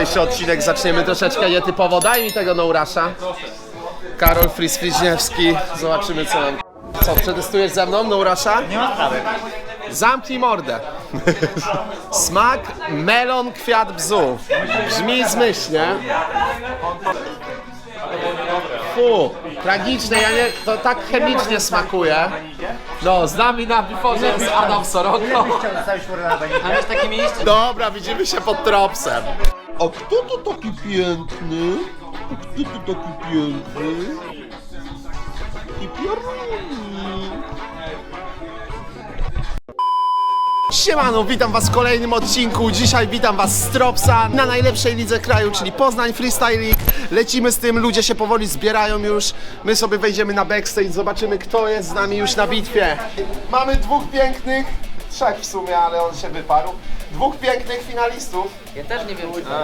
jutrzejszy odcinek zaczniemy troszeczkę nietypowo. Daj mi tego Nourasza. Karol Fris-Friźniewski. Zobaczymy co nam... Co, przetestujesz ze mną Nourasza? Nie ma sprawy. Zamknij mordę. Smak melon kwiat bzu. Brzmi zmyślnie. Fu, tragiczne, ja nie, to tak chemicznie smakuje. No, z nami na biforze jest Adam Soroko. Na? Dobra, widzimy się pod tropsem. A kto to taki piękny? A kto to taki piękny? I. Siemano, witam was w kolejnym odcinku. Dzisiaj witam was z Tropsa na najlepszej lidze kraju, czyli Poznań Freestyle League. Lecimy z tym, ludzie się powoli zbierają już. My sobie wejdziemy na backstage, zobaczymy kto jest z nami już na bitwie. Mamy dwóch pięknych, trzech w sumie, ale on się wyparł. Dwóch pięknych finalistów. Ja też nie wiem, czy to...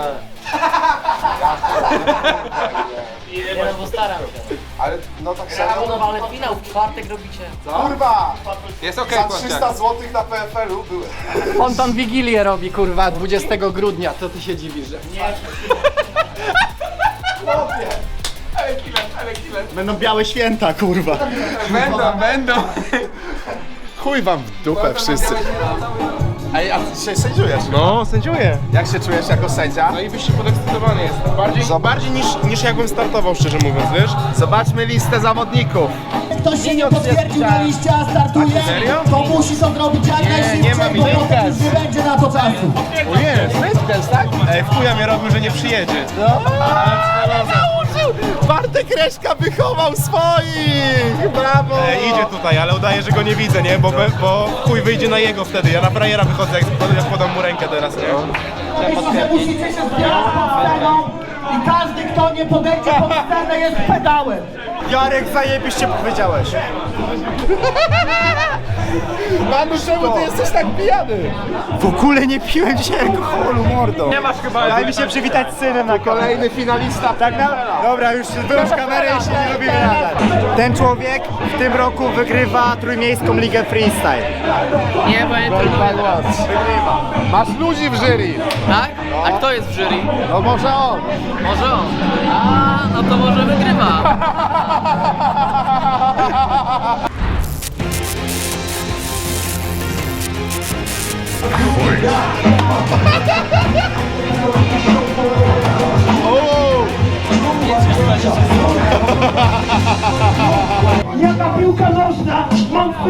Nie no, bo staram się. Ale no tak. No ale finał w czwartek robicie. Kurwa! Jest okej, Za okay, 300 zł na PFL-u były. On tam Wigilię robi, kurwa, 20 grudnia, to ty się dziwisz, że... Będą białe święta, kurwa. Będą, będą. Chuj wam w dupę wszyscy. Ej, a ty dzisiaj sędziujesz? No, sędziuję. Jak się czujesz jako sędzia? No i wyższy podekscytowany jest. Bardziej, bardziej niż, niż jakbym startował, szczerze mówiąc, wiesz? Zobaczmy listę zawodników. Ktoś się nie potwierdził na liście, a startuje, serio? to musi to zrobić jak najszybciej, nie ma bo potem już nie będzie na to czasu. O jest! Fritzkens, tak? Ej, w chuja mnie robił, że nie przyjedzie. Bartek Reszka wychował swoich! Brawo! Ej, idzie tutaj, ale udaje, że go nie widzę, nie? Bo, be- bo chuj wyjdzie na jego wtedy. Ja na frajera wychodzę, jak, jak podam mu rękę teraz, nie? Musicie się zbierać pod sceną i każdy, kto nie podejdzie pod scenę jest pedałem. Jarek, zajebiście powiedziałeś. Manu, czemu ty jesteś tak pijany? W ogóle nie piłem dzisiaj alkoholu, mordo. Nie masz chyba... Daj mi się przywitać z synem na kolejny. Kolejny finalista. Tak na... Dobra, już wyłącz kamerę i się nie lubimy nadal. Ten człowiek w tym roku wygrywa Trójmiejską Ligę Freestyle. Nie, bo ja nie trenuję teraz. Masz ludzi w jury. Tak? A kto jest w jury? No może on. Może on. A, no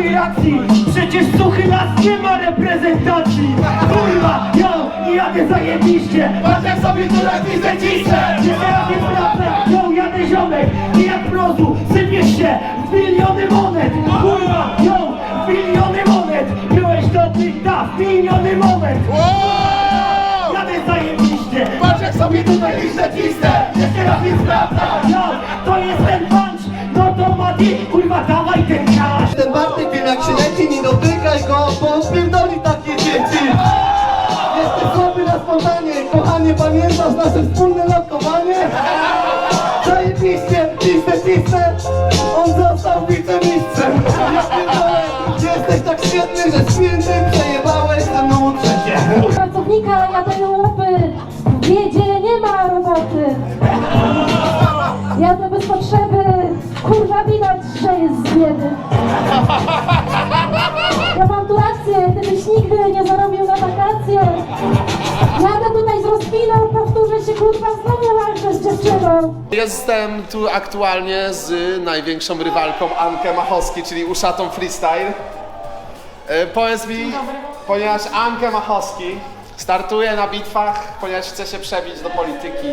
racji Przecież suchy las nie ma reprezentacji. Kurwa, yo, i jadę zajebiście. Patrz jak sobie tu na widzę ciszę Nie robię pracę, yo, jadę ziomek. I jak mrozu, sypiesz się w miliony monet. Kurwa, yo, w miliony monet. Byłeś dobry, da, w miliony monet. Jadę zajebiście. Patrz jak sobie tutaj liczę cisnę Jeszcze raz jest leci, nie dotykaj go, bo on takie dzieci. Jesteś słaby na spontanie, kochanie pamiętasz nasze wspólne lokowanie? Zajebiście, cisnę, cisnę, on został wicemistrzem. Ja pierdolę, jesteś tak świetny, że świętym przejebałeś ze mną trzecie pracownika jadają łupy, w Jestem tu aktualnie z największą rywalką Ankę Machowski, czyli uszatą freestyle. E, powiedz mi, ponieważ Ankę Machowski startuje na bitwach, ponieważ chce się przebić do polityki,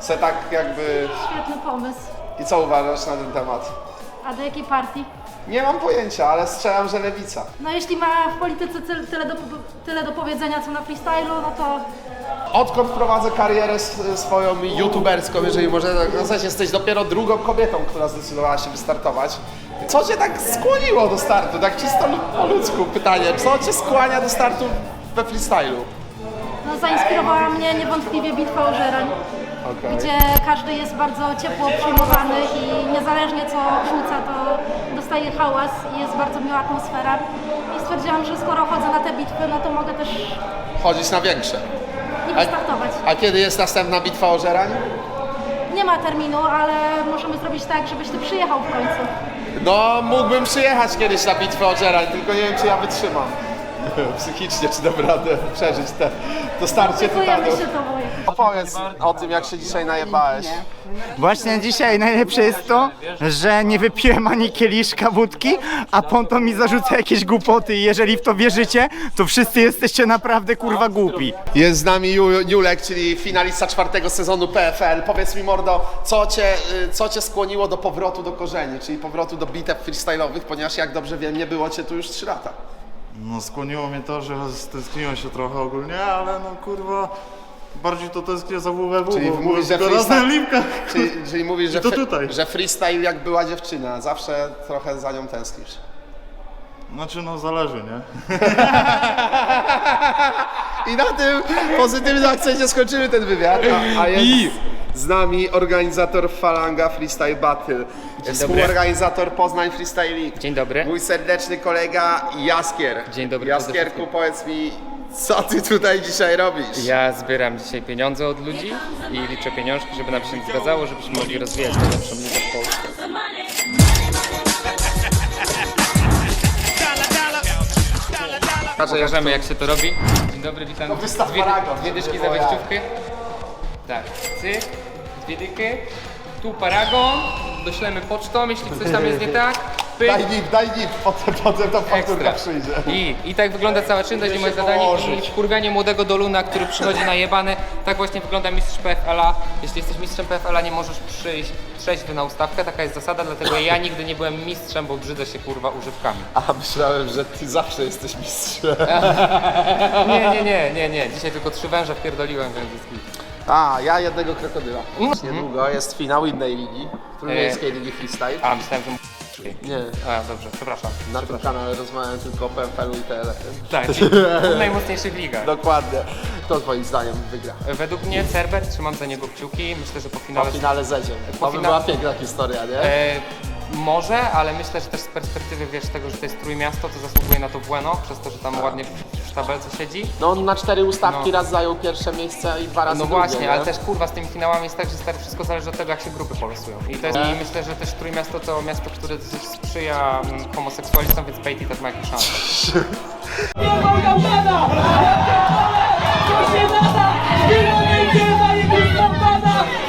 se tak jakby... Świetny pomysł. I co uważasz na ten temat? A do jakiej partii? Nie mam pojęcia, ale strzelam, że lewica. No jeśli ma w polityce tyle, tyle, do, tyle do powiedzenia co na freestylu, no to Odkąd prowadzę karierę s- swoją youtuberską, jeżeli można tak nazwać, jesteś dopiero drugą kobietą, która zdecydowała się wystartować. Co cię tak skłoniło do startu? Tak czysto lu- po ludzku pytanie. Co cię skłania do startu we freestylu? no, zainspirowała mnie niewątpliwie bitwa o Żerań. Okej. gdzie każdy jest bardzo ciepło przyjmowany i niezależnie co rzuca, to dostaje hałas i jest bardzo miła atmosfera. I stwierdziłam, że skoro chodzę na te bitwy, no to mogę też Chodzić na większe. i wystartować. A kiedy jest następna bitwa o Żerań? Nie ma terminu, ale możemy zrobić tak, żebyś ty przyjechał w końcu. No, mógłbym przyjechać kiedyś na bitwę o Żerań, tylko nie wiem, czy ja wytrzymam. Psychicznie, czy dam radę przeżyć te, to starcie tytanów. Opowiedz o tym, jak się dzisiaj najebałeś. Właśnie dzisiaj najlepsze jest to, że nie wypiłem ani kieliszka wódki, a Ponto mi zarzuca jakieś głupoty i jeżeli w to wierzycie, to wszyscy jesteście naprawdę kurwa głupi. Jest z nami Ju- Julek, czyli finalista czwartego sezonu PFL. Powiedz mi, Mordo, co cię, y, co cię skłoniło do powrotu do korzeni, czyli powrotu do bitew freestyle'owych, ponieważ jak dobrze wiem, nie było cię tu już 3 lata. No skłoniło mnie to, że stęskniłem się trochę ogólnie, ale no kurwa bardziej to tęsknię za WWW, Czyli bo mówisz, byłem że tylko raz na freestyle- Limkach. Czyli, czyli mówisz, że, to fre- tutaj. że freestyle jak była dziewczyna, zawsze trochę za nią tęsknisz. Znaczy no zależy, nie? I na tym pozytywnym akcencie skończymy ten wywiad. A, a jest z nami organizator Falanga Freestyle Battle, współorganizator Poznań Freestyle League. Dzień dobry. Mój serdeczny kolega Jaskier. Dzień dobry Jaskierku, powiedz mi, co ty tutaj dzisiaj robisz? Ja zbieram dzisiaj pieniądze od ludzi i liczę pieniążki, żeby nam się zgadzało, żebyśmy mogli rozwijać najlepszą ligę w Polsce. Pokażemy jak się to robi. Dzień dobry, witam. wystaw Dwie, paragon, dwie dyszki za było jak. wejściówkę. Tak, cyk, dwie dyki. Tu paragon, doślemy pocztą, jeśli coś tam jest nie tak. Pyk. Daj nip, daj nip, potem, potem ta fakturka Ekstra. przyjdzie. I, I tak wygląda cała czynność i moje zadanie i młodego Doluna, który przychodzi na jebany. Tak właśnie wygląda mistrz PFL-a. Jeśli jesteś mistrzem PFL-a nie możesz przyjść trzeźwy na ustawkę, taka jest zasada, dlatego ja nigdy nie byłem mistrzem, bo brzydzę się kurwa używkami. A myślałem, że ty zawsze jesteś mistrzem. Nie, nie, nie, nie, nie. Dzisiaj tylko trzy węże wpierdoliłem, więc jest git. A, ja jednego krokodyla. Niedługo jest finał innej ligi, trójmiejskiej ligi freestyle. A, myślałem, że... Nie, A, dobrze, przepraszam. na tym kanale rozmawiałem tylko o PFL-u i TLF. Tak, czyli w najmocniejszych ligach. Dokładnie. Kto twoim zdaniem wygra? Według mnie Cerber, trzymam za niego kciuki. Myślę, że po Po finale... finale zedzie. Po To by fina- była piękna historia, nie? E, może, ale myślę, że też z perspektywy wiesz tego, że to jest trójmiasto, to zasługuje na to Bueno, przez to, że tam ładnie w sztabelce siedzi. No on na cztery ustawki No. raz zajął pierwsze miejsce i dwa razy No drugie, właśnie, nie? ale też kurwa z tymi finałami jest tak, że stary wszystko zależy od tego, jak się grupy polosują. I, to jest, I myślę, że też Trójmiasto to miasto, które dosyć sprzyja mm, homoseksualistom, więc Pejty też ma jakieś szanse.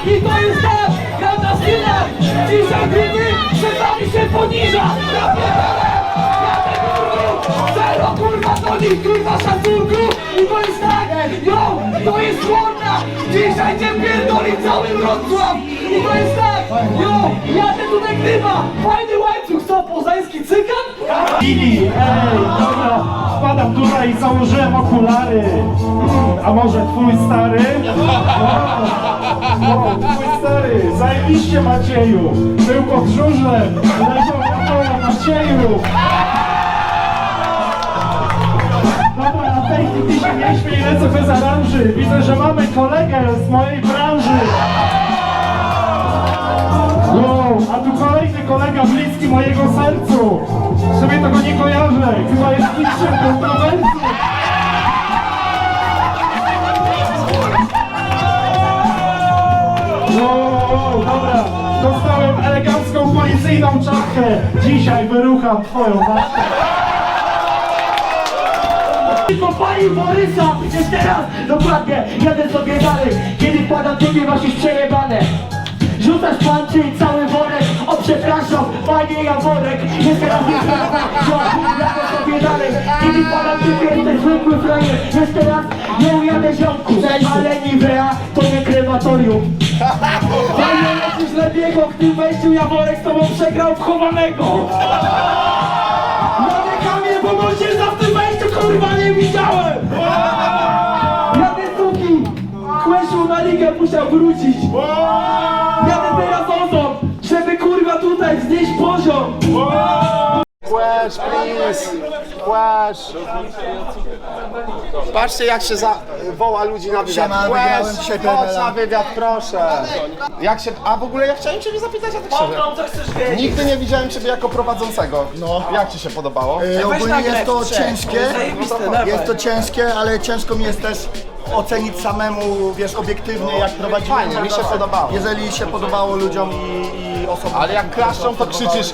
I to jest tak, gra na Dzisiaj grywy, przed wami się poniża Ja pierdolę, ja tego kurwa Zero kurwa do nich, kurwa szacunku. I to jest tak, yo, to jest chłodna Dzisiaj cię pierdoli cały Wrocław. I to jest tak, yo, jadę tutaj grywa Fajny łańcuch, co, poznański cygan? Ej, dobra, wpadam tutaj i założyłem okulary. A może twój stary? No, stary, zajebiście Macieju. Był pod żużlem, leżał na polu Macieju. Dobra, na tej chwili się nie śmiej, lecę bez aranży. Widzę, że mamy kolegę z mojej branży. Wow, a tu kolejny kolega bliski mojego sercu. Sobie tego nie kojarzę, chyba jest mistrzem kontrowersji. Dobra, dostałem elegancką policyjną czapkę. Dzisiaj wyrucham twoją matkę. Kopali Borysa, jeszcze raz, dokładnie, jadę sobie dalej Kiedy pada ciebie masz już przejebane Rzucasz panczy i cały worek O przepraszam, panie Jaworek Jeszcze raz nie jadę sobie dalej Kiedy pada ciebie jesteś zwykły frajer Jeszcze raz, nie ujadę ziomku Ale Nivea to nie krematorium Panie lecisz lepiego w tym wejściu Jaworek z tobą przegrał w chowanego bo w tym wejściu kurwa nie widziałem! Jadę suki! Kłęsiu na ligę musiał wrócić! Tutaj znieść poziom! Please! Płesz! Patrzcie jak się za... woła ludzi na wywiad. Siema, wygrałem dzisiaj chodź PWL-a. na wywiad, proszę. Jak się... A w ogóle ja chciałem Ciebie zapytać, a tak szczerze. co chcesz wiedzieć? Nigdy nie widziałem Ciebie jako prowadzącego. No. Jak Ci się podobało? ogólnie jest to ciężkie, jest to ciężkie, ale ciężko mi jest też ocenić samemu, wiesz, obiektywnie jak prowadziłem. Fajnie, mi się podobało. Jeżeli się podobało ludziom Ale jak klaszczą, to krzyczysz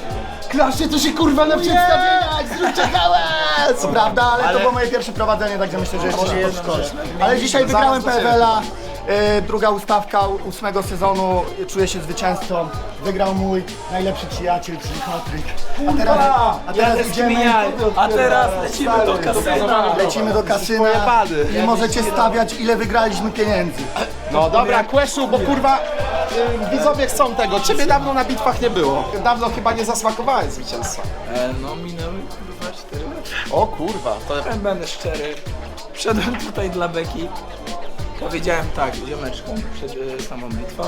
Klaszcie to się kurwa na przedstawieniach, zróbcie hałas! Prawda, ale, to było moje pierwsze prowadzenie, także myślę, że jeszcze się podszkolę. Ale dzisiaj wygrałem. PWL-a, druga ustawka ósmego sezonu, czuję się zwycięzcą. Wygrał mój najlepszy przyjaciel, czyli Patryk. A teraz, a teraz idziemy... A teraz lecimy do kasyna. Lecimy do kasyna i możecie stawiać ile wygraliśmy pieniędzy. No dobra, Queszu, bo kurwa y, widzowie chcą tego. Ciebie dawno na bitwach nie było. Dawno chyba nie zasmakowałeś zwycięstwa. E, no minęły kurwa 4 lata. O kurwa, to Będę szczery. Wszedłem tutaj dla Beki. Powiedziałem tak ziomeczkom przed e, samą bitwą,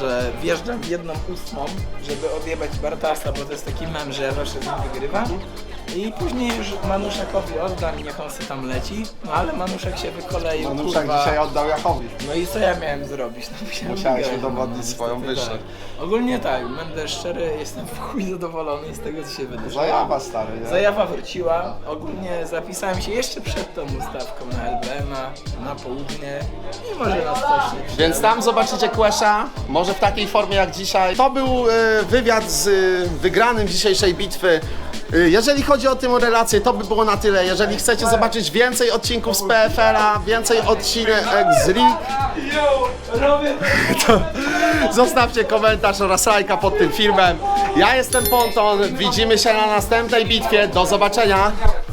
że wjeżdżam jedną ósmą, żeby odjebać Bartasa, bo to jest taki mem, że ja zawsze z nim wygrywam. I później już Manuszakowi oddam, niech on sobie tam leci. No ale Manuszek się wykoleił, Manuszek kurwa. dzisiaj oddał Jachowi. No i co ja miałem zrobić? No, musiałem Musiałeś wygrać, udowodnić swoją niestety wyższość. Tak. Ogólnie tak, będę szczery, jestem w chuj zadowolony z tego, co się wydarzyło. Zajawa stary, nie? Zajawa wróciła. Ogólnie zapisałem się jeszcze przed tą ustawką na LBM-a, na południe i może nas coś nie Więc tam zobaczycie Quesza, może w takiej formie jak dzisiaj. To był e, wywiad z e, wygranym dzisiejszej bitwy. E, Jeżeli chodzi o tę relację, to by było na tyle. Jeżeli chcecie zobaczyć więcej odcinków z PFL-a, więcej odcinek z League, to zostawcie komentarz oraz lajka pod tym filmem. Ja jestem Ponton, widzimy się na następnej bitwie. Do zobaczenia!